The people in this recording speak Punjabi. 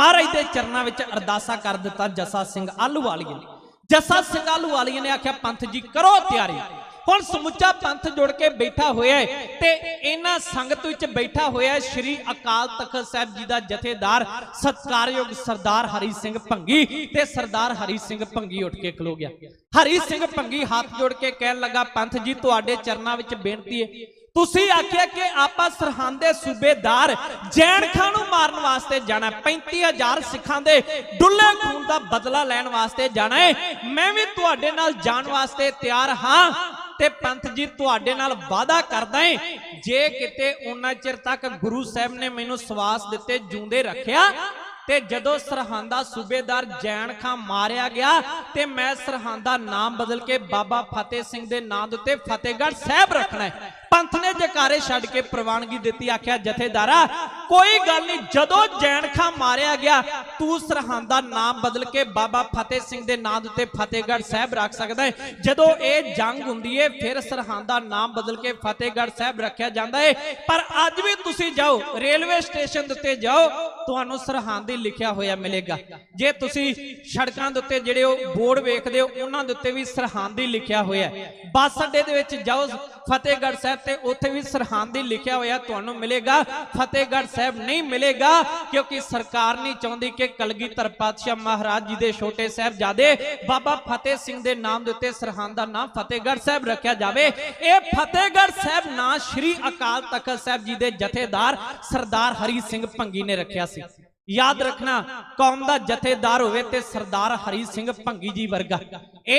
ਮਹਾਰਾਜ ਦੇ ਚਰਨਾਂ ਵਿੱਚ ਅਰਦਾਸਾ ਕਰ ਦਿੱਤਾ ਜੱਸਾ ਸਿੰਘ ਆਲੂਵਾਲੀਏ ਨੇ। ਜੱਸਾ ਸਿੰਘ ਆਲੂਵਾਲੀਏ ਨੇ ਆਖਿਆ, ਪੰਥ ਜੀ, ਕਰੋ ਤਿਆਰੀ। ਹੁਣ ਸਮੁੱਚਾ ਪੰਥ ਜੁੜ ਕੇ ਬੈਠਾ ਹੋਇਆ ਹੈ ਤੇ ਇਹਨਾਂ ਸੰਗਤ ਵਿੱਚ ਬੈਠਾ ਹੋਇਆ ਹੈ ਸ੍ਰੀ ਅਕਾਲ ਤਖਤ ਸਾਹਿਬ ਜੀ ਦਾ ਜਥੇਦਾਰ, ਸਤਕਾਰਯੋਗ ਸਰਦਾਰ ਹਰੀ ਸਿੰਘ ਭੰਗੀ ਤੇ ਸਰਦਾਰ ਹਰੀ ਸਿੰਘ ਭੰਗੀ ਉੱਠ ਕੇ ਖਲੋ ਗਿਆ। ਹਰੀ ਸਿੰਘ ਭੰਗੀ ਹੱਥ ਜੋੜ ਕੇ ਕਹਿਣ ਲੱਗਾ, ਪੰਥ ਜੀ, ਤੁਹਾਡੇ ਚਰਨਾਂ ਵਿੱਚ ਬੇਨਤੀ ਹੈ ਤੁਸੀਂ ਆਖਿਆ ਕਿ ਆਪਾਂ ਸਰਹੰਦ ਦੇ ਸੂਬੇਦਾਰ ਜੈਨ ਖਾਨ ਨੂੰ ਮਾਰਨ ਵਾਸਤੇ ਜਾਣਾ ਹੈ। 35000 ਸਿੱਖਾਂ ਦੇ ਡੁੱਲੇ ਖੂਨ ਦਾ ਬਦਲਾ ਲੈਣ ਵਾਸਤੇ ਜਾਣਾ ਹੈ। ਮੈਂ ਵੀ ਤੁਹਾਡੇ ਨਾਲ ਜਾਣ ਵਾਸਤੇ ਤਿਆਰ ਹਾਂ ਤੇ ਪੰਥ ਜੀ ਤੁਹਾਡੇ ਨਾਲ ਵਾਅਦਾ ਕਰਦਾ ਏ ਜੇ ਕਿਤੇ ਉਹਨਾਂ ਚਿਰ ਤੱਕ ਗੁਰੂ ਸਾਹਿਬ ਨੇ ਮੈਨੂੰ ਸਵਾਸ ਦਿੱਤੇ ਜੂੰਦੇ ਰੱਖਿਆ ਤੇ ਜਦੋਂ ਸਰਹੰਦ ਸੂਬੇਦਾਰ ਜੈਨ ਖਾਂ ਮਾਰਿਆ ਗਿਆ ਤੇ ਮੈਂ ਸਰਹੰਦ ਨਾਮ ਬਦਲ ਕੇ ਬਾਬਾ ਫਤਿਹ ਸਿੰਘ ਦੇ ਨਾਂ ਦੇ ਉੱਤੇ ਫਤਿਹਗੜ੍ਹ ਸਾਹਿਬ ਰੱਖਣਾ ਹੈ। ਪੰਥ ਨੇ ਜਕਾਰੇ ਛੱਡ ਕੇ ਪ੍ਰਵਾਨਗੀ ਦਿੱਤੀ, ਆਖਿਆ, ਜਥੇਦਾਰਾ, ਕੋਈ ਗੱਲ ਨਹੀਂ, ਜਦੋਂ ਜੈਨ ਖਾਂ ਮਾਰਿਆ ਗਿਆ, ਤੂੰ ਸਰਹੰਦ ਦਾ ਨਾਮ ਬਦਲ ਕੇ ਬਾਬਾ ਫਤਿਹ ਸਿੰਘ ਦੇ ਨਾਂ ਦੇ ਉੱਤੇ ਫਤਿਹਗੜ੍ਹ ਸਾਹਿਬ ਰੱਖ ਸਕਦਾ ਹੈ ਜਦੋਂ ਇਹ ਜੰਗ ਹੁੰਦੀ ਹੈ ਫਿਰ ਸਰਹੰਦ ਦਾ ਨਾਮ ਬਦਲ ਕੇ ਫਤਿਹਗੜ੍ਹ ਸਾਹਿਬ ਰੱਖਿਆ ਜਾਂਦਾ ਹੈ ਪਰ ਅੱਜ ਵੀ ਤੁਸੀਂ ਜਾਓ, ਰੇਲਵੇ ਸਟੇਸ਼ਨ ਦੇ ਉੱਤੇ ਜਾਓ ਤੁਹਾਨੂੰ ਸਰਹੰਦ ਹੀ ਲਿਖਿਆ ਹੋਇਆ ਮਿਲੇਗਾ। ਜੇ ਤੁਸੀਂ ਸੜਕਾਂ ਦੇ ਉੱਤੇ ਜਿਹੜੇ ਉਹ ਬੋਰਡ ਵੇਖਦੇ ਹੋ, ਉਹਨਾਂ ਦੇ ਉੱਤੇ ਵੀ ਸਰਹੰਦ ਹੀ ਲਿਖਿਆ ਹੋਇਆ ਬੱਸ ਅੱਡੇ ਦੇ ਵਿੱਚ ਜਾਓ, ਫਤਿਹਗੜ੍ਹ ਸਾਹਿਬ ਤੇ ਉੱਥੇ ਵੀ ਸਰਹੰਦ ਹੀ ਲਿਖਿਆ ਹੋਇਆ ਤੁਹਾਨੂੰ ਮਿਲੇਗਾ। ਫਤਿਹਗੜ੍ਹ ਸਾਹਿਬ ਨਹੀਂ ਮਿਲੇਗਾ, ਕਿਉਂਕਿ ਸਰਕਾਰ ਨਹੀਂ ਚਾਹੁੰਦੀ ਕਿ ਕਲਗੀਧਰ ਪਾਤਸ਼ਾਹ ਮਹਾਰਾਜ ਜੀ ਦੇ ਛੋਟੇ ਸਾਹਿਬਜ਼ਾਦੇ ਬਾਬਾ ਫਤਿਹ ਸਿੰਘ ਦੇ ਨਾਮ ਦੇ ਉੱਤੇ ਸਰਹੰਦ ਦਾ ਨਾਮ ਫਤਿਹਗੜ੍ਹ ਸਾਹਿਬ ਰੱਖਿਆ ਜਾਵੇ। ਇਹ ਫਤਿਹਗੜ੍ਹ ਸਾਹਿਬ ਨਾਂ ਸ੍ਰੀ ਅਕਾਲ ਤਖਤ ਸਾਹਿਬ ਜੀ ਦੇ ਜਥੇਦਾਰ ਸਰਦਾਰ ਹਰੀ ਸਿੰਘ ਭੰਗੀ ਨੇ ਰੱਖਿਆ ਸੀ। ਯਾਦ ਰੱਖਣਾ ਕੌਮ ਦਾ ਜਥੇਦਾਰ ਹੋਵੇ ਤੇ ਸਰਦਾਰ ਹਰੀ ਸਿੰਘ ਭੰਗੀ ਜੀ ਵਰਗਾ। ਇਹ